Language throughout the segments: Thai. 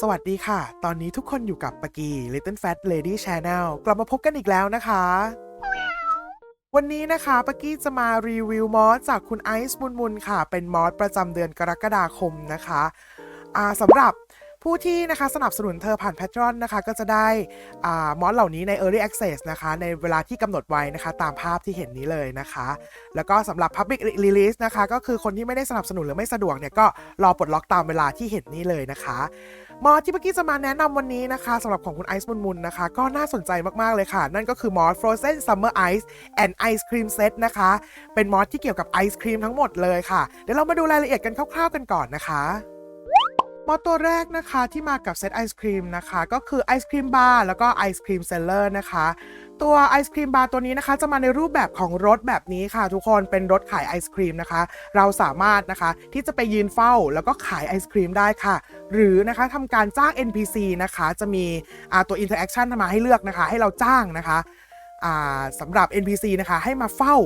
สวัสดีค่ะ ตอนนี้ทุกคนอยู่กับปากี Little Fat Lady Channel กลับมาพบกันอีกแล้วนะคะ วันนี้นะคะปากี้จะมารีวิวมอสจากคุณไอซ์มุนมุนค่ะ เป็นมอสประจำเดือนกรกฎาคมนะคะอาสำหรับผู้ที่นะคะสนับสนุนเธอผ่าน Patreon นะคะก็จะได้อามอสเหล่านี้ใน Early Access นะคะ ในเวลาที่กำหนดไว้นะคะ ตามภาพที่เห็นนี้เลยนะคะ แล้วก็สำหรับ Public Release นะคะ ก็คือคนที่ไม่ได้สนับสนุนหรือไม่สะดวกเนี่ยก็รอปลดล็อกตามเวลาที่เห็นนี้เลยนะคะ มอสที่เมื่อกี้จะมาแนะนำวันนี้นะคะสำหรับของคุณไอซ์มุนมุนนะคะ ก็น่าสนใจมาก ๆ เลยค่ะ นั่นก็คือมอส Frozen Summer Ice and Ice Cream Set นะคะ เป็นมอสที่เกี่ยวกับไอศครีมทั้งหมดเลยค่ะ เดี๋ยวเรามาดูรายละเอียดกันคร่าว ๆ กันก่อนนะคะ มอตัวแรกนะคะที่มากับเซตไอศครีมนะคะก็คือไอศครีมบาร์แล้วก็ไอศครีมเซลเลอร์นะคะตัวไอศครีมบาร์ตัวนี้นะคะ จะมาในรูปแบบของรถแบบนี้ค่ะ ทุกคนเป็นรถขายไอศครีมนะคะ เราสามารถนะคะที่จะไปยืนเฝ้าแล้วก็ขายไอศครีมได้ค่ะ หรือนะคะทำการจ้าง NPC นะคะ จะมีอ่าตัว interaction มาให้เลือกนะคะ ให้เราจ้างนะคะสำหรับ NPC นะคะให้มาเฝ้า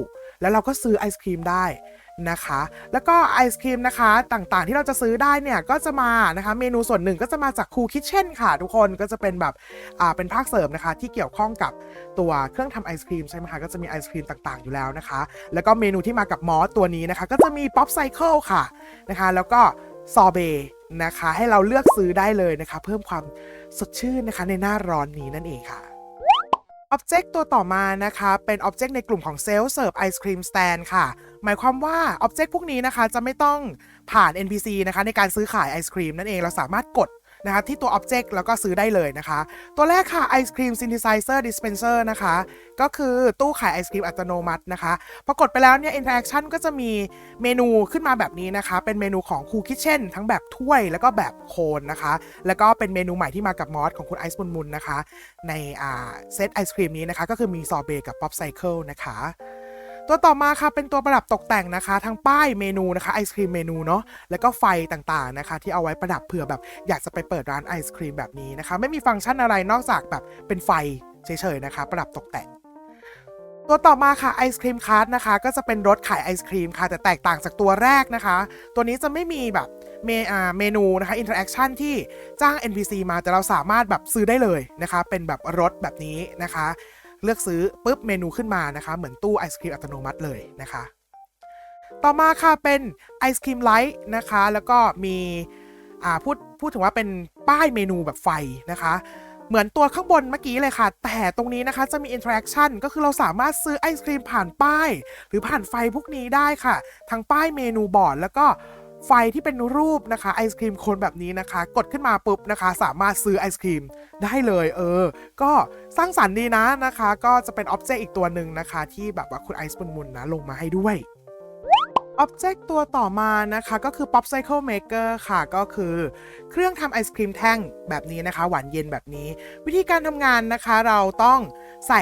แล้วเราก็ซื้อไอศครีมได้ นะคะ แล้วก็ไอศครีมนะคะต่างๆ ที่เราจะซื้อได้เนี่ยก็จะมานะคะเมนูส่วนหนึ่งก็จะมาจากคูคิ t เช่นค่ะ ทุกคนก็จะเป็นแบบอ่าเป็นภาคเสริมนะคะที่เกี่ยวข้องกับตัวเครื่องทำไอศครีมใช่ไหมคะก็จะมีไอศครีมต่างๆอยู่แล้วนะคะ แล้วก็เมนูที่มากับมอสตัวนี้นะคะ ก็จะมีป๊อปไซเคิลค่ะนะคะ แล้วก็ซอเบนะคะให้เราเลือกซื้อได้เลยนะคะ เพิ่มความสดชื่นนะคะในหน้าร้อนนี้นั่นเองค่ะ อ็อบเจกต์ตัวต่อมานะคะ เป็นอ็อบเจกต์ในกลุ่มของเซลล์เสิร์ฟไอศครีมสแตนค่ะ หมายความว่าอ็อบเจกต์พวกนี้นะคะ จะไม่ต้องผ่าน NPC นะคะ ในการซื้อขายไอศครีมนั่นเองเราสามารถกด นะคะที่ตัว Object แล้วก็ซื้อได้เลยนะคะ ตัวแรกค่ะไอศครีม Synthesizer Dispenser นะคะ ก็คือตู้ขายไอศครีมอัตโนมัตินะคะ พอกดไปแล้วเนี่ย Interaction ก็จะมีเมนูขึ้นมาแบบนี้นะคะ เป็นเมนูของ Cool Kitchen ทั้งแบบถ้วยแล้วก็แบบโคนนะคะ แล้วก็เป็นเมนูใหม่ที่มากับมอสของคุณไอซ์มุนมุนนะคะ ในเซตไอศครีมนี้นะคะ ก็คือมีซอเบกับป๊อปไซเคิลนะคะ ตัวต่อมาค่ะเป็นตัวประดับตกแต่งนะคะ ทั้งป้ายเมนูนะคะไอศครีมเมนูเนาะแล้วก็ไฟต่างๆนะคะ ที่เอาไว้ประดับเผื่อแบบอยากจะไปเปิดร้านไอศครีมแบบนี้นะคะ ไม่มีฟังก์ชันอะไรนอกจากแบบเป็นไฟเฉยๆนะคะ ประดับตกแต่งตัวต่อมาค่ะไอศครีมคาร์ดนะคะ ก็จะเป็นรถขายไอศครีมค่ะ แต่แตกต่างจากตัวแรกนะคะ ตัวนี้จะไม่มีแบบเมเมนูนะคะอินเทอร์แอคชั่นที่จ้าง NPC มาแต่เราสามารถแบบซื้อได้เลยนะคะ เป็นแบบรถแบบนี้นะคะ เลือกซื้อปุ๊บเมนูขึ้นมานะคะ เหมือนตู้ไอศครีมอัตโนมัติเลยนะคะ ต่อมาค่ะเป็นไอศครีมไลท์นะคะ แล้วก็มีอ่าพูดพูดถึงว่าเป็นป้ายเมนูแบบไฟนะคะเหมือนตัวข้างบนเมื่อกี้เลยค่ะ แต่ตรงนี้นะคะจะมีอินเทอร์แอคชั่นก็คือเราสามารถซื้อไอศครีมผ่านป้าย หรือผ่านไฟพวกนี้ได้ค่ะ ทั้งป้ายเมนูบอร์ดแล้วก็ ไฟที่เป็นรูปนะคะไอศครีมโคนแบบนี้นะคะ กดขึ้นมาปุ๊บนะคะ สามารถซื้อไอศครีมได้เลยเออ ก็สร้างสรรค์ดีนะนะคะ ก็จะเป็นอ็อบเจกต์อีกตัวหนึ่งนะคะ ที่แบบว่าคุณไอซ์มุนมุนนะลงมาให้ด้วยอ็อบเจกต์ตัวต่อมานะคะก็คือ Pop Cycle Maker ค่ะก็คือเครื่องทำไอศครีมแท่งแบบนี้นะคะ หวานเย็นแบบนี้ วิธีการทำงานนะคะเราต้องใส่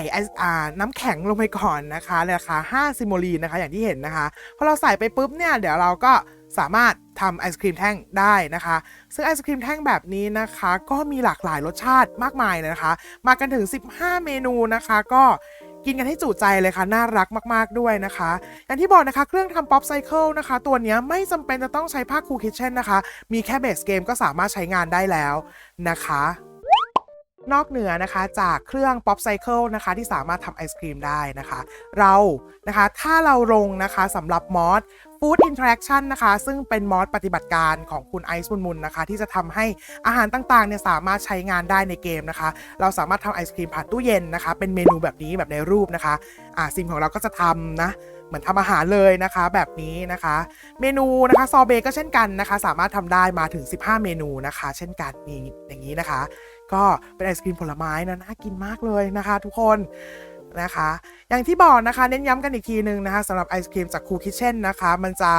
น้ำแข็งลงไปก่อนนะคะราคา5ซิโมลีนนะคะ อย่างที่เห็นนะคะพอเราใส่ไปปุ๊บเนี่ย เดี๋ยวเราก็ สามารถทำไอศครีมแท่งได้นะคะ ซึ่งไอศครีมแท่งแบบนี้นะคะ ก็มีหลากหลายรสชาติมากมายเลยนะคะ มากันถึง 15 เมนูนะคะ ก็กินกันให้จุใจเลยค่ะ น่ารักมาก ๆ ด้วยนะคะ อย่างที่บอกนะคะ เครื่องทำป๊อปไซเคิลนะคะ ตัวนี้ไม่จำเป็นจะต้องใช้ผ้าคูคิ t เช่นนะคะ มีแค่เบสเกมก็สามารถใช้งานได้แล้วนะคะนอกเหนือนะคะจากเครื่อง Pop Cycle นะคะที่สามารถทำไอศครีมได้นะคะ เรานะคะถ้าเราลงนะคะสำหรับมอส Food Interaction นะคะ ซึ่งเป็นมอสปฏิบัติการของคุณไอซ์มุนมุนนะคะ ที่จะทำให้อาหารต่างๆเนี่ยสามารถใช้งานได้ในเกมนะคะ เราสามารถทำไอศครีมผ่านตู้เย็นนะคะ เป็นเมนูแบบนี้แบบในรูปนะคะอ่าซิมของเราก็จะทำนะเหมือนทำอาหารเลยนะคะแบบนี้นะคะ เมนูนะคะซอเบก็เช่นกันนะคะ สามารถทำได้มาถึง 15 เมนูนะคะ เช่นกันนี่อย่างนี้นะคะ ก็เป็นไอศครีมผลไม้นะน่ากินมากเลยนะคะ ทุกคน นะคะ อย่างที่บอกนะคะ เน้นย้ำกันอีกทีนึงนะคะสำหรับไอศครีมจากคูคิเช่นนะคะ มันจะ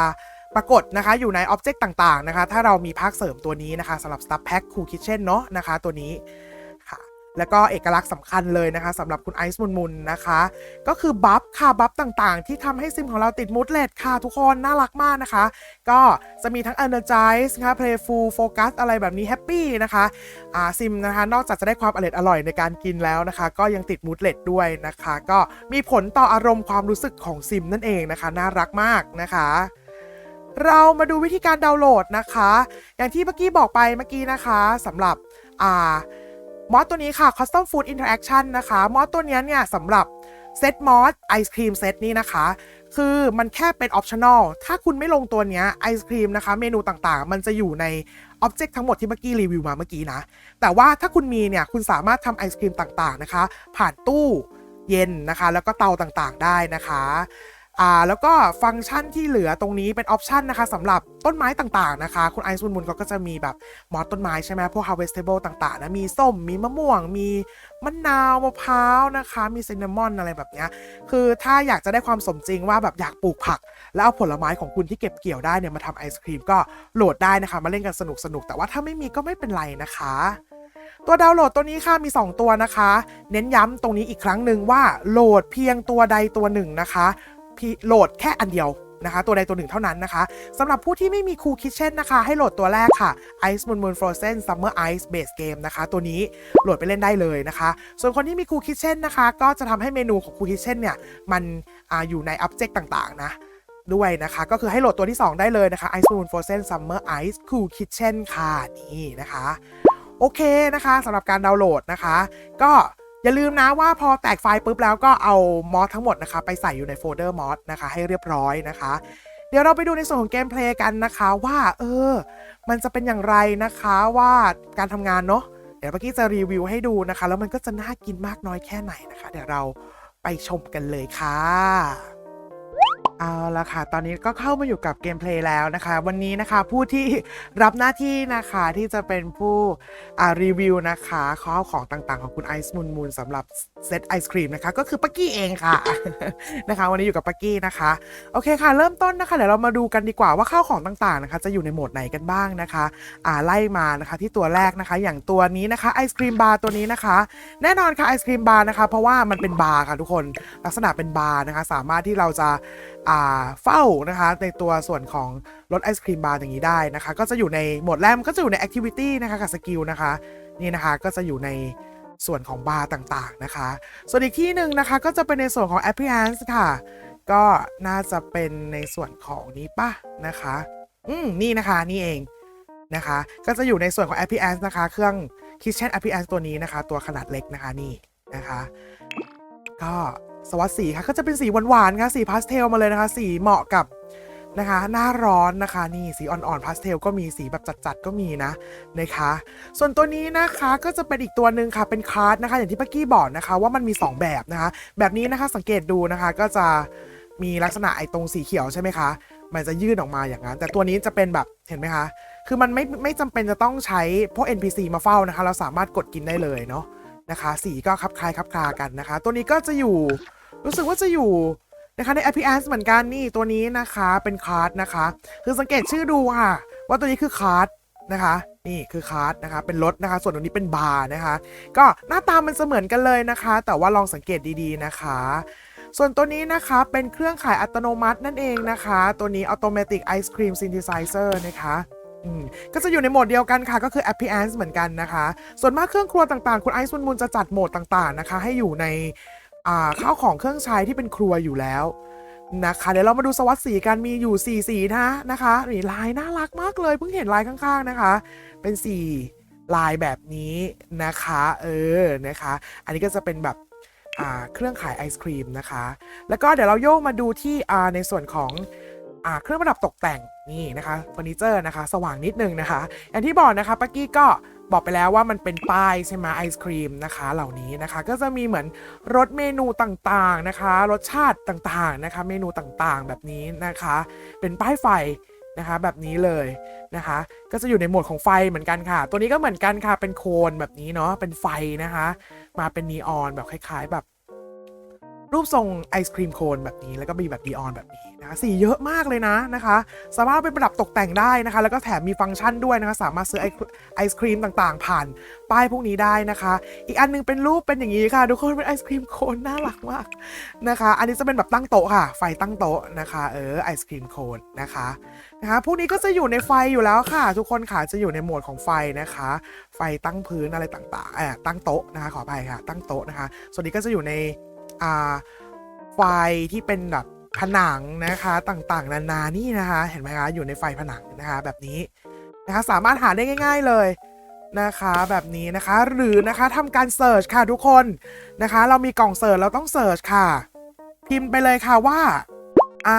ปรากฏนะคะอยู่ในอ็อบเจกต์ต่างๆนะคะ ถ้าเรามีภาคเสริมตัวนี้นะคะสำหรับ Stuff Pack Cool Kitchen เนาะนะคะตัวนี้ แล้วก็เอกลักษณ์สำคัญเลยนะคะสำหรับคุณไอซ์มุนมุนนะคะ ก็คือบัฟค่ะบัฟต่างๆ ที่ทำให้ซิมของเราติดมูดเลดค่ะทุกคนน่ารักมากนะคะ ก็จะมีทั้ง Energize นะคะ Playful Focus อะไรแบบนี้ Happy นะคะอ่าซิมนะคะนอกจากจะได้ความอร่อยอร่อยในการกินแล้วนะคะ ก็ยังติดมูดเลดด้วยนะคะ ก็มีผลต่ออารมณ์ความรู้สึกของซิมนั่นเองนะคะ น่ารักมากนะคะเรามาดูวิธีการดาวน์โหลดนะคะ อย่างที่เมื่อกี้บอกไปเมื่อกี้นะคะสำหรับอ่า มอสตัวนี้ค่ะ Custom Food Interaction นะคะ มอสตัวนี้เนี่ยสำหรับเซตมอสไอศครีมเซตนี้นะคะ คือมันแค่เป็นออปชั่นอลถ้าคุณไม่ลงตัวเนี้ยไอศครีมนะคะ เมนูต่างๆ มันจะอยู่ในอ็อบเจกต์ทั้งหมดที่เมื่อกี้รีวิวมาเมื่อกี้นะ แต่ว่าถ้าคุณมีเนี่ย คุณสามารถทำไอศครีมต่างๆนะคะ ผ่านตู้เย็นนะคะ แล้วก็เตาต่างๆ ได้นะคะ อ่าแล้วก็ฟังก์ชันที่เหลือตรงนี้เป็นออปชันนะคะสำหรับต้นไม้ต่างๆนะคะ คุณไอซ์มุนมุนก็จะมีแบบมอสต้นไม้ใช่ไหมพวก harvestable ต่างๆนะมีส้มมีมะม่วง มีมะนาวมะพร้าวนะคะ มีซินนามอนอะไรแบบเนี้ยคือถ้าอยากจะได้ความสมจริงว่าแบบอยากปลูกผัก แล้วเอาผลไม้ของคุณที่เก็บเกี่ยวได้เนี่ยมาทำไอศครีมก็โหลดได้นะคะ มาเล่นกันสนุกๆแต่ว่าถ้าไม่มีก็ไม่เป็นไรนะคะตัวดาวน์โหลดตัวนี้ค่ะมี 2 ตัวนะคะ เน้นย้ำตรงนี้อีกครั้งหนึ่งว่าโหลดเพียงตัวใดตัวหนึ่งนะคะ โหลดแค่อันเดียวนะคะ ตัวใดตัวหนึ่งเท่านั้นนะคะสำหรับผู้ที่ไม่มี Cool Kitchen นะคะ ให้โหลดตัวแรกค่ะ Ice Moon Moon Frozen Summer Ice Base Game นะคะ ตัวนี้โหลดไปเล่นได้เลยนะคะ ส่วนคนที่มี Cool Kitchen นะคะ ก็จะทำให้เมนูของ Cool Kitchen เนี่ย มันออยู่ใน Object ต่างๆ นะด้วยนะคะ ก็คือให้โหลดตัวที่ 2 ได้เลยนะคะ Ice Moon Frozen Summer Ice Cool Kitchen ค่ะ นี่นะคะ โอเคนะคะสำหรับการดาวน์โหลดนะคะ ก็ อย่าลืมนะว่าพอแตกไฟล์ปุ๊บแล้วก็เอามอสทั้งหมดนะคะไปใส่อยู่ในโฟลเดอร์มอสนะคะให้เรียบร้อยนะคะ เดี๋ยวเราไปดูในส่วนของเกมเพลย์กันนะคะว่าเออ มันจะเป็นอย่างไรนะคะว่าการทำงานเนาะเดี๋ยวเมื่อกี้จะรีวิวให้ดูนะคะ แล้วมันก็จะน่ากินมากน้อยแค่ไหนนะคะ เดี๋ยวเราไปชมกันเลยค่ะ เอาละค่ะ ตอนนี้ก็เข้ามาอยู่กับเกมเพลย์แล้วนะคะ วันนี้นะคะผู้ที่รับหน้าที่นะคะที่จะเป็นผู้รีวิวนะคะข้าวของต่างๆ ของคุณไอซ์มูนมูนสำหรับเซตไอศครีมนะคะ ก็คือปักกี้เองค่ะนะคะ วันนี้อยู่กับปักกี้นะคะ โอเคค่ะ เริ่มต้นนะคะเดี๋ยวเรามาดูกันดีกว่าว่าข้าวของต่างๆนะคะ จะอยู่ในโหมดไหนกันบ้างนะคะอ่าไล่มานะคะที่ตัวแรกนะคะ อย่างตัวนี้นะคะไอศครีมบาร์ตัวนี้นะคะ แน่นอนค่ะไอศครีมบาร์นะคะ เพราะว่ามันเป็นบาร์ค่ะทุกคนลักษณะเป็นบาร์นะคะ สามารถที่เราจะเฝ้านะคะในตัวส่วนของรถไอศครีมบาร์อย่างนี้ได้นะคะ ก็จะอยู่ในโหมดแรกมันก็จะอยู่ในแอคทิวิตี้นะคะกับสกิลนะคะนี่นะคะก็จะอยู่ในส่วนของบาร์ต่างๆนะคะ ส่วนอีกที่หนึ่งนะคะก็จะเป็นในส่วนของ appearance ค่ะ ก็น่าจะเป็นในส่วนของนี้ป่ะนะคะ อืมนี่นะคะนี่เองนะคะ ก็จะอยู่ในส่วนของ appearance นะคะ เครื่อง kitchen appearance ตัวนี้นะคะ ตัวขนาดเล็กนะคะนี่นะคะ ก็ สวัสดสีค่ะก็จะเป็นสีหวานๆค่ะสีพาสเทลมาเลยนะคะ สีเหมาะกับนะคะหน้าร้อนนะคะนี่สีอ่อนๆพาสเทลก็มีสีแบบจัดๆก็มีนะนะคะ ส่วนตัวนี้นะคะก็จะเป็นอีกตัวหนึ่งค่ะเป็นคาร์ดนะคะ อย่างที่เมื่อกี้บอกนะคะว่ามันมี 2 แบบนะคะ แบบนี้นะคะสังเกตดูนะคะก็จะมีลักษณะไอ้ตรงสีเขียวใช่ไหมคะมันจะยื่นออกมาอย่างนั้น แต่ตัวนี้จะเป็นแบบเห็นไหมคะ คือมันไม่ไม่จำเป็นจะต้องใช้พวก NPC มาเฝ้านะคะ เราสามารถกดกินได้เลยเนาะนะคะ สีก็คลับคลายคลับคลากันนะคะ ตัวนี้ก็จะอยู่ รู้สึกว่าจะอยู่นะคะใน appearance เหมือนกันนี่ตัวนี้นะคะเป็นคาร์ดนะคะ คือสังเกตชื่อดูค่ะ ว่าตัวนี้คือคาร์ดนะคะนี่คือคาร์ดนะคะ เป็นรถนะคะ ส่วนตัวนี้เป็นบาร์นะคะ ก็หน้าตามันเสมือนกันเลยนะคะ แต่ว่าลองสังเกตดีๆนะคะ ส่วนตัวนี้นะคะเป็นเครื่องขายอัตโนมัตินั่นเองนะคะ ตัวนี้ Automatic Ice Cream Synthesizer นะคะก็จะอยู่ในโหมดเดียวกันค่ะ ก็คือ appearance เหมือนกันนะคะ ส่วนมากเครื่องครัวต่างๆ คุณไอซ์มุนมุนจะจัดโหมดต่างๆนะคะ ให้อยู่ใน อ่าข้าวของเครื่องใช้ที่เป็นครัวอยู่แล้วนะคะเดี๋ยวเรามาดูสวัสดสีกันมีอยู่4สีนะนะคะนี่ลายน่ารักมากเลยเพิ่งเห็นลายข้างๆนะคะ เป็น4ลายแบบนี้นะคะเออนะคะ อันนี้ก็จะเป็นแบบเครื่องขายไอศครีมนะคะ แล้วก็เดี๋ยวเราโยกมาดูที่ในส่วนของอเครื่องประดับตกแต่งนี่นะคะเฟอร์นิเจอร์นะคะ สว่างนิดนึงนะคะ อย่างที่บอกนะคะปักกี้ก็ บอกไปแล้วว่ามันเป็นป้ายใช่ไหมไอศครีมนะคะ เหล่านี้นะคะ ก็จะมีเหมือนรสเมนูต่างๆนะคะ รสชาติต่างๆนะคะ เมนูต่างๆแบบนี้นะคะ เป็นป้ายไฟนะคะแบบนี้เลยนะคะ ก็จะอยู่ในหมวดของไฟเหมือนกันค่ะ ตัวนี้ก็เหมือนกันค่ะเป็นโคนแบบนี้เนาะเป็นไฟนะคะ มาเป็นนีออนแบบคล้าย ๆ แบบ รูปทรงไอศครีมโคนแบบนี้ แล้วก็มีแบบนีออนแบบนี้นะคะสีเยอะมากเลยนะนะคะ สามารถเอาไปประดับตกแต่งได้นะคะ แล้วก็แถมมีฟังก์ชันด้วยนะคะ สามารถซื้อไอศครีมต่างๆ ผ่านป้ายพวกนี้ได้นะคะ อีกอันหนึงเป็นรูปเป็นอย่างนี้ค่ะ ทุกคนเป็นไอศครีมโคนน่ารักมากนะคะ อันนี้จะเป็นแบบตั้งโต๊ะค่ะ ไฟตั้งโต๊ะนะคะเออไอศครีมโคนนะคะนะคะพวกนี้ก็จะอยู่ในไฟอยู่แล้วค่ะ ทุกคนค่ะจะอยู่ในโหมดของไฟนะคะ ไฟตั้งพื้นอะไรต่างๆเออตั้งโต๊ะนะคะขออภัยค่ะ ตั้งโต๊ะนะคะ ส่วนนี้ก็จะอยู่ใน อ่าไฟที่เป็นแบบผนังนะคะต่างๆ นานานี่นะคะ เห็นไหมคะอยู่ในไฟผนังนะคะแบบนี้นะคะสามารถหาได้ง่าย ๆเลยนะคะแบบนี้นะคะหรือนะคะทำการเสิร์ชค่ะทุกคนนะคะ เรามีกล่องเสิร์ชเราต้องเสิร์ชค่ะ พิมพ์ไปเลยค่ะว่าไอ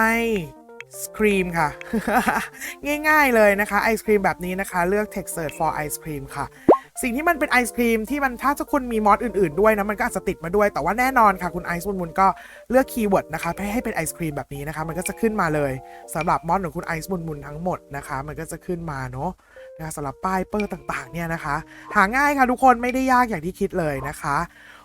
ศครีมค่ะ ง่ายๆเลยนะคะไอศครีมแบบนี้นะคะ เลือก text search for ice cream ค่ะ สิ่งที่มันเป็นไอศครีมที่มันถ้าจะคุณมีมอสอื่นๆด้วยนะมันก็อาจจะติดมาด้วย แต่ว่าแน่นอนค่ะคุณไอซ์มุนมุนก็เลือกคีย์เวิร์ดนะคะให้ให้เป็นไอศครีมแบบนี้นะคะ มันก็จะขึ้นมาเลยสำหรับมอสของคุณไอซ์มุนมุนทั้งหมดนะคะ มันก็จะขึ้นมาเนาะนะคะสำหรับป้ายเปอร์ต่างๆเนี่ยนะคะ หาง่ายค่ะทุกคนไม่ได้ยากอย่างที่คิดเลยนะคะ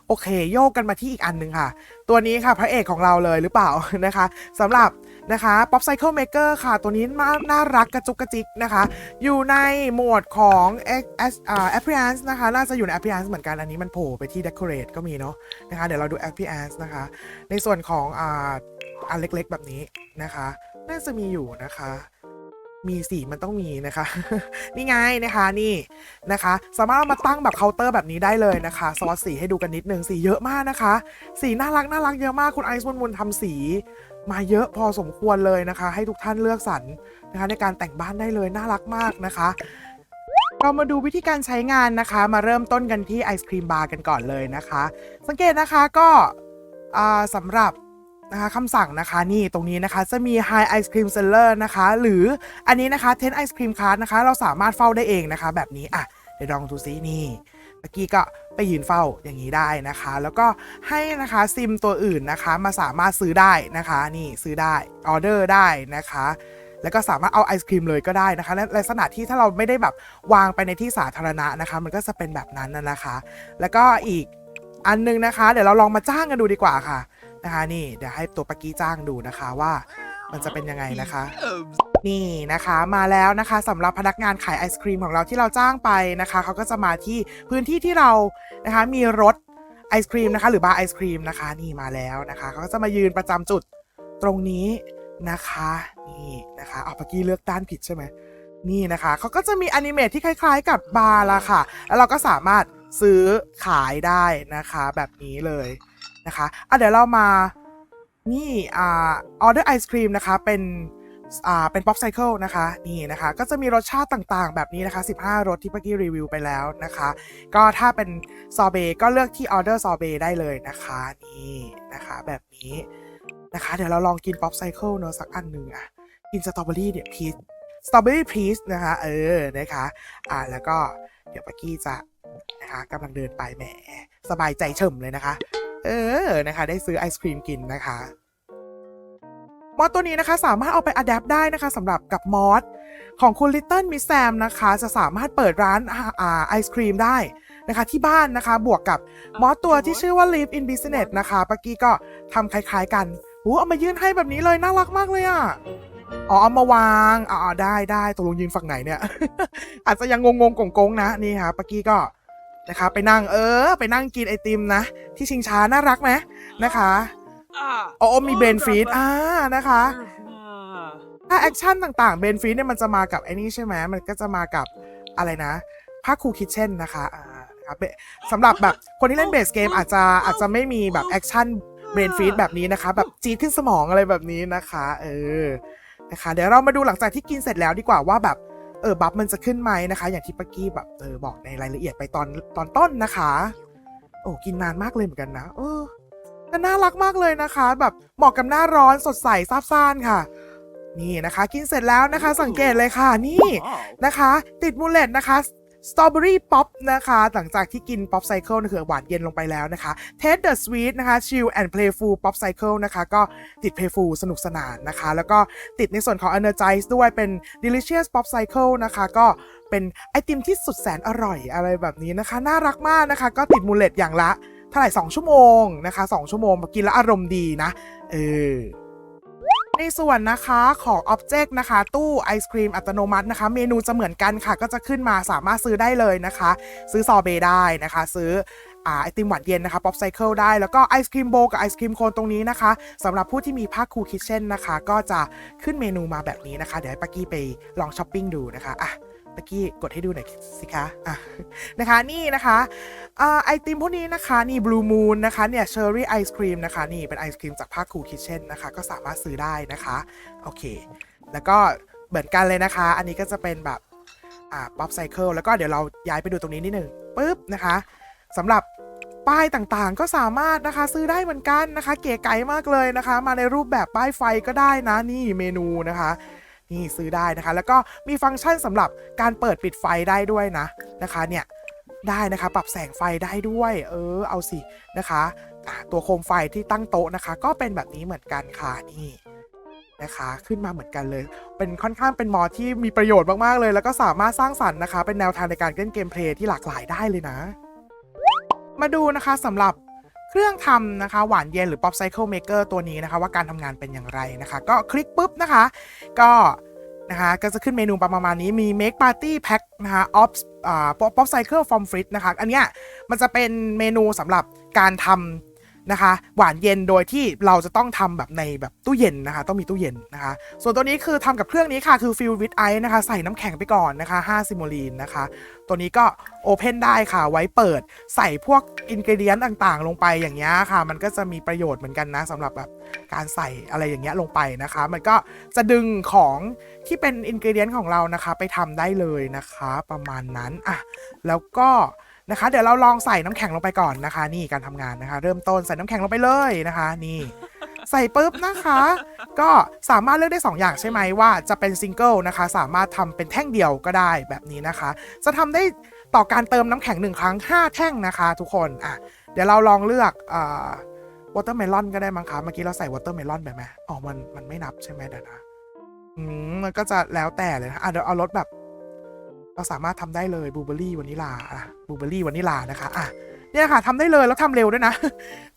โอเค โยกกันมาที่อีกอันหนึ่งค่ะ ตัวนี้ค่ะพระเอกของเราเลยหรือเปล่านะคะสำหรับ นะคะ Pop Cycle Maker ค่ะ ตัวนี้น่าน่ารักกระจุกกระจิกนะคะ อยู่ในหมวดของ X- S- อ่า appearance นะคะ น่าจะอยู่ใน appearance เหมือนกันอันนี้มันโผล่ไปที่ decorate ก็มีเนาะนะคะ เดี๋ยวเราดู appearance นะคะ ในส่วนของอ่าอันเล็กๆ แบบนี้นะคะ น่าจะมีอยู่นะคะมีสีมันต้องมีนะคะ นี่ไงนะคะนี่นะคะ สามารถมาตั้งแบบเคาน์เตอร์แบบนี้ได้เลยนะคะสอตสีให้ดูกันนิดนึงสีเยอะมากนะคะ สีน่ารักน่ารักเยอะมากคุณไอซ์มุนมุนทำสี มาเยอะพอสมควรเลยนะคะ ให้ทุกท่านเลือกสรรนะคะในการแต่งบ้านได้เลยน่ารักมากนะคะเรามาดูวิธีการใช้งานนะคะ มาเริ่มต้นกันที่ไอศครีมบาร์กันก่อนเลยนะคะ สังเกตนะคะก็สำหรับนะคะคำสั่งนะคะนี่ตรงนี้นะคะจะมี High Ice Cream Seller นะคะ หรืออันนี้นะคะ 10 Ice Cream Card นะคะ เราสามารถเฝ้าได้เองนะคะ แบบนี้อะเดี๋ยวลองดูซินี่ เมื่อกี้ก็ไปยืนเฝ้าอย่างนี้ได้นะคะ แล้วก็ให้นะคะซิมตัวอื่นนะคะมาสามารถซื้อได้นะคะนี่ซื้อได้ออเดอร์ได้นะคะแล้วก็สามารถเอาไอศครีมเลยก็ได้นะคะในลักษณะที่ถ้าเราไม่ได้แบบวางไปในที่สาธารณะนะคะ มันก็จะเป็นแบบนั้นนะคะ แล้วก็อีกอันนึงนะคะ เดี๋ยวเราลองมาจ้างกันดูดีกว่าค่ะนะคะ นี่เดี๋ยวให้ตัวปากกี้จ้างดูนะคะว่ามันจะเป็นยังไงนะคะ นี่นะคะมาแล้วนะคะสำหรับพนักงานขายไอศครีมของเราที่เราจ้างไปนะคะเขาก็จะมาที่พื้นที่ที่เรานะคะมีรถไอศครีมนะคะหรือบาร์ไอศครีมนะคะนี่มาแล้วนะคะเขาก็จะมายืนประจำจุดตรงนี้นะคะนี่นะคะเอาปากกี้เลือกด้านผิดใช่ไหมนี่นะคะเขาก็จะมีแอนิเมตที่คล้ายๆ กับบาร์ละค่ะ แล้วเราก็สามารถซื้อขายได้นะคะแบบนี้เลยนะคะอะเดี๋ยวเรามานี่อ่าออเดอร์ไอศครีมนะคะเป็น อ่าเป็น Pop Cycle นะคะนี่นะคะก็จะมีรสชาติต่างๆ แบบนี้นะคะ 15 รสที่เมื่อกี้รีวิวไปแล้วนะคะ ก็ถ้าเป็นซอเบก็เลือกที่ออเดอร์ซอเบได้เลยนะคะนี่นะคะแบบนี้นะคะ เดี๋ยวเราลองกิน Pop Cycle เนอะสักอันหนึ่งอะกินสตรอเบอรี่เนี่ยพีชสตรอเบอรี่พีชนะคะเออนะคะอ่าแล้วก็เดี๋ยวเมื่อกี้จะนะคะกำลังเดินไปแหมสบายใจเฉมเลยนะคะ เออนะคะ ได้ซื้อไอศครีมกินนะคะ มอสตัวนี้นะคะสามารถเอาไปอัดแอปได้นะคะสำหรับกับมอสของคุณ Little Miss Sam นะคะจะสามารถเปิดร้านอ่าไอศครีมได้นะคะที่บ้านนะคะบวกกับมอสตัวที่ชื่อว่า Live in Business นะคะปากกี้ก็ทำคล้ายๆกันโอ้เอามายื่นให้แบบนี้เลยน่ารักมากเลยอะอ๋อเอามาวางอ๋อได้ได้ตกลงยืนฝั่งไหนเนี่ย อาจจะยังงงๆกงๆนะนี่ค่ะปากี้ก็นะคะ ไปนั่งเออ ไปนั่งกินไอติมนะ ที่ชิงช้าน่ารักไหมนะคะ อ๋อมีเบนฟีดอ่านะคะถ้าแอคชั่นต่างๆเบนฟีดเนี่ยมันจะมากับไอ้นี่ใช่ไหมมันก็จะมากับอะไรนะภาคคูคิ t เช่นนะคะอ่านะครับเบสำหรับแบบคนที่เล่นเบสเกมอาจจะอาจจะไม่มีแบบแอคชั่นเบนฟีดแบบนี้นะคะ แบบจี๊ดขึ้นสมองอะไรแบบนี้นะคะ เออนะคะ เดี๋ยวเรามาดูหลังจากที่กินเสร็จแล้วดีกว่าว่าแบบเออบัฟมันจะขึ้นไหมนะคะ อย่างที่ปักกี้แบบเออบอกในรายละเอียดไปตอนตอนต้นนะคะ โอ้กินนานมากเลยเหมือนกันนะเออ แต่น่ารักมากเลยนะคะ แบบเหมาะกับหน้าร้อนสดใสซาบซ่านค่ะ นี่นะคะ กินเสร็จแล้วนะคะ สังเกตเลยค่ะนี่นะคะ ติดมูเลตนะคะสตรอเบอรี่ป๊อปนะคะ หลังจากที่กินป๊อปไซเคิลคือหวานเย็นลงไปแล้วนะคะเทสเดอะสวีทนะคะชิลแอนด์เพลย์ฟูลป๊อปไซเคิลนะคะ ก็ติดเพลย์ฟูลสนุกสนานนะคะ แล้วก็ติดในส่วนของ Energize ด้วยเป็น Delicious Pop Cycle นะคะ ก็เป็นไอติมที่สุดแสนอร่อยอะไรแบบนี้นะคะ น่ารักมากนะคะ ก็ติดมูเลตอย่างละ เท่าไหร่2ชั่วโมงนะคะ 2 ชั่วโมงกินแล้วอารมณ์ดีนะเออในส่วนนะคะของ Object นะคะ ตู้ไอศครีมอัตโนมัตินะคะ เมนูจะเหมือนกันค่ะ ก็จะขึ้นมาสามารถซื้อได้เลยนะคะ ซื้อซอเบได้นะคะ ซื้ออไอติมหวานเย็นนะคะป๊อปไซเคิลได้แล้วก็ไอศครีมโบกับไอศครีมโคนตรงนี้นะคะสำหรับผู้ที่มีภาคคูคิ t เช่นนะคะ ก็จะขึ้นเมนูมาแบบนี้นะคะ เดี๋ยวให้ปักกี้ไปลองช้อปปิ้งดูนะคะอะ ตะกี้กดให้ดูหน่อยสิคะอะนะคะนี่นะคะอ่าไอติมพวกนี้นะคะนี่บลูมูนนะคะเนี่ยเชอร์รี่ไอศครีมนะคะนี่เป็นไอศครีมจากภาคคูคิเช่นนะคะก็สามารถซื้อได้นะคะโอเค แล้วก็เหมือนกันเลยนะคะ อันนี้ก็จะเป็นแบบอ่าป๊อปไซเคิลแล้วก็เดี๋ยวเราย้ายไปดูตรงนี้นิดหนึ่งปุ๊บนะคะสำหรับป้ายต่างๆ ก็สามารถนะคะซื้อได้เหมือนกันนะคะ เก๋ไก๋มากเลยนะคะ มาในรูปแบบป้ายไฟก็ได้นะนี่เมนูนะคะ นี่ซื้อได้นะคะ แล้วก็มีฟังก์ชันสำหรับการเปิดปิดไฟได้ด้วยนะนะคะเนี่ยได้นะคะปรับแสงไฟได้ด้วย เออเอาสินะคะะตัวโคมไฟที่ตั้งโต๊ะนะคะ ก็เป็นแบบนี้เหมือนกันค่ะนี่นะคะขึ้นมาเหมือนกันเลย เป็นค่อนข้างเป็นมอที่มีประโยชน์มากๆเลย แล้วก็สามารถสร้างสรรค์นะคะ เป็นแนวทางในการเล่นเกมเพลย์ที่หลากหลายได้เลยนะ มาดูนะคะสำหรับ เครื่องทำนะคะหวานเย็นหรือ Pop Cycle Maker ตัวนี้นะคะ ว่าการทำงานเป็นอย่างไรนะคะ ก็คลิกปุ๊บนะคะ ก็นะคะก็จะขึ้นเมนูประมาณนี้มี Make Party Pack นะคะ Off อ่า Pop Pop Cycle from Fridge นะคะ อันเนี้ยมันจะเป็นเมนูสำหรับการทำ นะคะ หวานเย็นโดยที่เราจะต้องทำแบบในแบบตู้เย็นนะคะ ต้องมีตู้เย็นนะคะ ส่วนตัวนี้คือทำกับเครื่องนี้ค่ะ คือ Fill with Ice นะคะ ใส่น้ำแข็งไปก่อนนะคะ5ซิโมลีนนะคะ ตัวนี้ก็โอเพนได้ค่ะ ไว้เปิดใส่พวกอินก e เดียนต่างๆ ลงไปอย่างเงี้ยค่ะ มันก็จะมีประโยชน์เหมือนกันนะสำหรับแบบการใส่อะไรอย่างเงี้ยลงไปนะคะ มันก็จะดึงของที่เป็นอินก e เดียนของเรานะคะ ไปทำได้เลยนะคะ ประมาณนั้นอะแล้วก็ นะคะ เดี๋ยวเราลองใส่น้ำแข็งลงไปก่อนนะคะ นี่การทำงานนะคะ เริ่มต้นใส่น้ำแข็งลงไปเลยนะคะ นี่ ใส่ปุ๊บนะคะ ก็สามารถเลือกได้ 2 อย่างใช่ไหมว่าจะเป็นซิงเกิลนะคะ สามารถทำเป็นแท่งเดียวก็ได้แบบนี้นะคะ จะทำได้ต่อการเติมน้ำแข็งหนึ่งครั้ง 5 แท่งนะคะทุกคนอะเดี๋ยวเราลองเลือกอ่วอเตอร์เมลอนก็ได้มั้งคะเมื่อกี้เราใส่วอเตอร์เมลอนไปไหมอ๋อมันมันไม่นับใช่ไหมเดี๋ยวนะอืมมันก็จะแล้วแต่เลยนะอะเดี๋ยวเอารสแบบ เราสามารถทำได้เลยบลูเบอรี่วานิลาอะบลูเบอรี่วานิลานะคะอะเนี่ยค่ะทำได้เลยแล้วทำเร็วด้วยนะ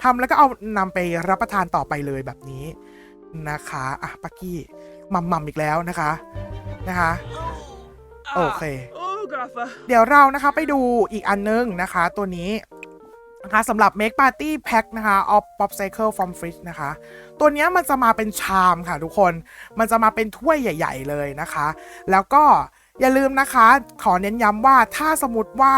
ทำแล้วก็เอานำไปรับประทานต่อไปเลยแบบนี้นะคะอะปักกี้มัมมัมอีกแล้วนะคะนะคะโอเค เดี๋ยวเรานะคะไปดูอีกอันนึงนะคะ ตัวนี้นะคะสำหรับ Make Party Pack นะคะ of Pop Cycle from Fridge นะคะ ตัวนี้มันจะมาเป็นชามค่ะทุกคน มันจะมาเป็นถ้วยใหญ่ ๆ เลยนะคะ แล้วก็ อย่าลืมนะคะ ขอเน้นย้ำว่าถ้าสมมติว่า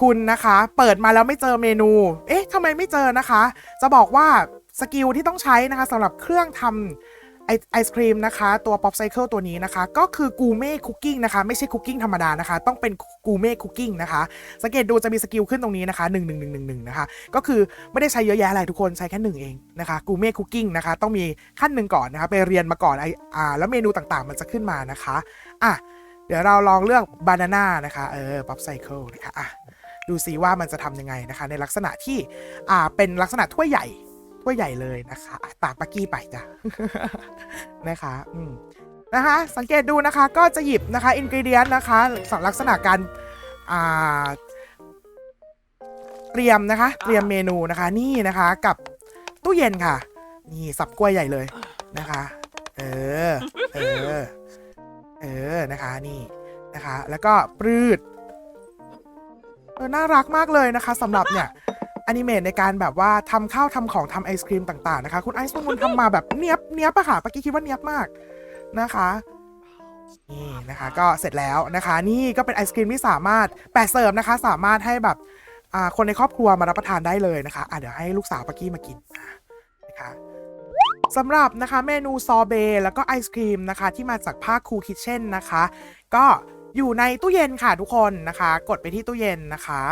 คุณนะคะ เปิดมาแล้วไม่เจอเมนู เอ๊ะทำไมไม่เจอนะคะ จะบอกว่าสกิลที่ต้องใช้นะคะสำหรับเครื่องทำไอไอศครีมนะคะ ตัว Pop Cycle ตัวนี้นะคะ ก็คือกูเม่คุกกิ้งนะคะ ไม่ใช่คุกกิ้งธรรมดานะคะ ต้องเป็นกูเม่คุกกิ้งนะคะ สังเกตดูจะมีสกิลขึ้นตรงนี้นะคะ 1 1 1 1 1 นะคะ ก็คือไม่ได้ใช้เยอะแยะอะไรทุกคนใช้แค่หนึ่งเองนะคะกูเม่คุกกิ้งนะคะ ต้องมีขั้นหนึ่งก่อนนะคะ ไปเรียนมาก่อนไออ่าแล้วเมนูต่างๆ มันจะขึ้นมานะคะอะ เดี๋ยวเราลองเลือกบานาน่านะคะ เออ Pop Cycle นะคะอะดูซิว่ามันจะทำยังไงนะคะ ในลักษณะที่อ่าเป็นลักษณะถ้วยใหญ่ถ้วยใหญ่เลยนะคะอะตามปักกี้ไปจ้ะนะคะอืมนะคะสังเกตดูนะคะก็จะหยิบนะคะอินกิเดียนนะคะสลักษณะการอ่าเตรียมนะคะ เตรียมเมนูนะคะนี่นะคะกับตู้เย็นค่ะ นี่สับกล้วยใหญ่เลยนะคะ เออ เออ เออนะคะนี่นะคะ แล้วก็ปรืดเออน่ารักมากเลยนะคะสำหรับเนี่ยอนิเมตในการแบบว่าทำข้าวทำของทำไอศครีมต่างๆนะคะ คุณไอซ์มุนทำมาแบบเนี้ยบเนี้ยบอะค่ะปกี้คิดว่าเนี้ยบมากนะคะนี่นะคะก็เสร็จแล้วนะคะ นี่ก็เป็นไอศครีมที่สามารถแปะเสิร์ฟนะคะ สามารถให้แบบอ่าคนในครอบครัวมารับประทานได้เลยนะคะอะเดี๋ยวให้ลูกสาวปกี้มากินอะนะคะ สำหรับนะคะเมนูซอเบต์แล้วก็ไอศครีมนะคะ ที่มาจากภาคคูคิเช่นนะคะ ก็อยู่ในตู้เย็นค่ะทุกคนนะคะ กดไปที่ตู้เย็นนะคะ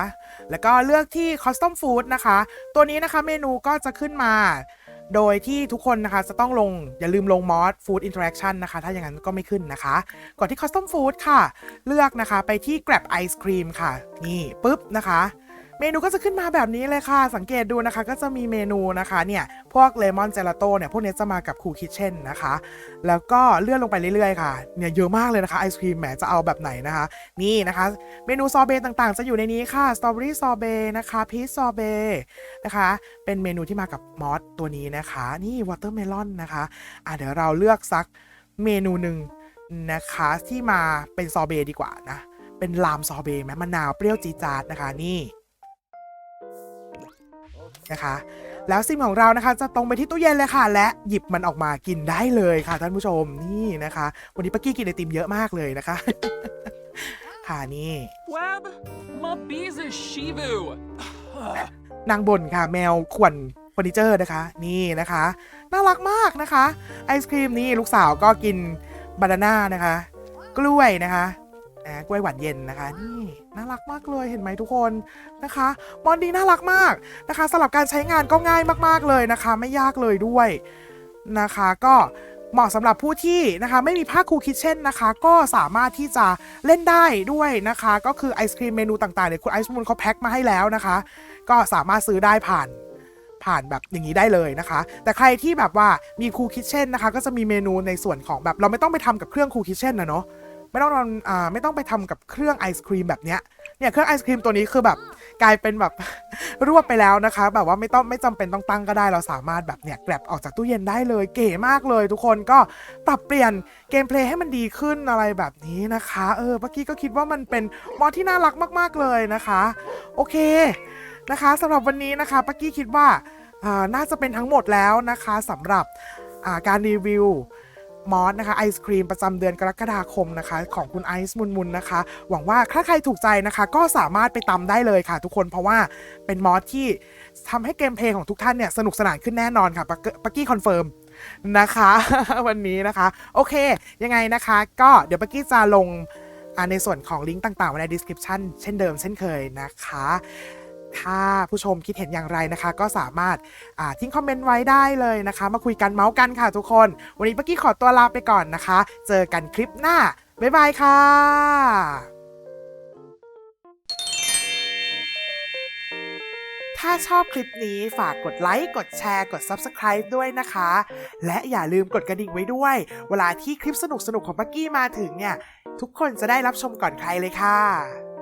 แล้วก็เลือกที่ Custom Food นะคะ ตัวนี้นะคะเมนูก็จะขึ้นมา โดยที่ทุกคนนะคะจะต้องลงอย่าลืมลงมอส Food Interaction นะคะ ถ้าอย่างนั้นก็ไม่ขึ้นนะคะ กดที่ Custom Food ค่ะ เลือกนะคะไปที่ Grab Ice Cream ค่ะ นี่ปุ๊บนะคะ เมนูก็จะขึ้นมาแบบนี้เลยค่ะ สังเกตดูนะคะ ก็จะมีเมนูนะคะเนี่ยพวกเลมอนเจลาโต้เนี่ยพวกนี้จะมากับคูคิเช่นนะคะ แล้วก็เลื่อนลงไปเรื่อยๆค่ะเนี่ยเยอะมากเลยนะคะไอศครีมแหมจะเอาแบบไหนนะคะ นี่นะคะ เมนูซอเบต์ต่างๆ จะอยู่ในนี้ค่ะสตรอเบอรี่ซอเบต์นะคะพีชซอเบต์นะคะ เป็นเมนูที่มากับมอสตัวนี้นะคะ นี่วอเตอร์เมลอนนะคะอะเดี๋ยวเราเลือกสักเมนูหนึ่งนะคะที่มาเป็นซอเบต์ดีกว่านะเป็นลามซอเบต์ไหมมะนาวเปรี้ยวจีจาดนะคะนี่ นะคะ แล้วซิมของเรานะคะ จะตรงไปที่ตู้เย็นเลยค่ะ และหยิบมันออกมากินได้เลยค่ะท่านผู้ชมนี่นะคะ วันนี้ปักกี้กินไอติมเยอะมากเลยนะคะ ค่ะนี่ Web, Mabiza Shivu. นางบ่นค่ะ แมวข่วนเฟอร์นิเจอร์นะคะ นี่นะคะ น่ารักมากนะคะ ไอศครีมนี่ลูกสาวก็กินบานาน่านะคะ กล้วยนะคะ อ่ากล้วยหวานเย็นนะคะ นี่น่ารักมากเลยเห็นไหมทุกคนนะคะมอนดีน่ารักมากนะคะสำหรับการใช้งานก็ง่ายมากๆเลยนะคะ ไม่ยากเลยด้วยนะคะก็เหมาะสำหรับผู้ที่นะคะไม่มีผ้าคูคิทเช่นนะคะ ก็สามารถที่จะเล่นได้ด้วยนะคะ ก็คือไอศครีมเมนูต่างๆเนี่ยคุณไอซ์มูนเขาแพ็คมาให้แล้วนะคะ ก็สามารถซื้อได้ผ่านผ่านแบบอย่างนี้ได้เลยนะคะ แต่ใครที่แบบว่ามีคูคิ t เช่นนะคะ ก็จะมีเมนูในส่วนของแบบเราไม่ต้องไปทำกับเครื่องคูคิ t เช่นนะเนาะ ไม่ต้องทำอ่าไม่ต้องไปทำกับเครื่องไอศครีมแบบเนี้ยเนี่ยเครื่องไอศครีมตัวนี้คือแบบกลายเป็นแบบรวบไปแล้วนะคะ แบบว่าไม่ต้องไม่จำเป็นต้องตั้งก็ได้เราสามารถแบบเนี่ยแกลบออกจากตู้เย็นได้เลยเก๋มากเลย ทุกคนก็ปรับเปลี่ยนเกมเพลย์ให้มันดีขึ้นอะไรแบบนี้นะคะเออเมื่อกี้ก็คิดว่ามันเป็นมอดที่น่ารักมาก ๆเลยนะคะ โอเคนะคะสำหรับวันนี้นะคะปักกี้คิดว่าอ่าน่าจะเป็นทั้งหมดแล้วนะคะสำหรับอ่าการรีวิว มอสนะคะไอศครีมประจำเดือนกรกฎาคมนะคะ ของคุณไอซ์มุนมุนนะคะ หวังว่าถ้าใครถูกใจนะคะ ก็สามารถไปตำได้เลยค่ะ ทุกคนเพราะว่าเป็นมอสที่ทำให้เกมเพลย์ของทุกท่านเนี่ยสนุกสนานขึ้นแน่นอนค่ะปักปักกี้คอนเฟิร์มนะคะวันนี้นะคะ โอเค ยังไงนะคะ ก็เดี๋ยวปักกี้จะลงในส่วนของลิงก์ต่างๆไว้ใน description เช่นเดิมเช่นเคยนะคะ ถ้าผู้ชมคิดเห็นอย่างไรนะคะ ก็สามารถทิ้งคอมเมนต์ไว้ได้เลยนะคะ มาคุยกันเมาส์กันค่ะทุกคน วันนี้เมื่อกี้ขอตัวลาไปก่อนนะคะ เจอกันคลิปหน้า บ๊ายบายค่ะถ้าชอบคลิปนี้ฝากกดไลค์ กดแชร์ กด Subscribe ด้วยนะคะ และอย่าลืมกดกระดิ่งไว้ด้วย เวลาที่คลิปสนุกๆของปักกี้มาถึงเนี่ย ทุกคนจะได้รับชมก่อนใครเลยค่ะ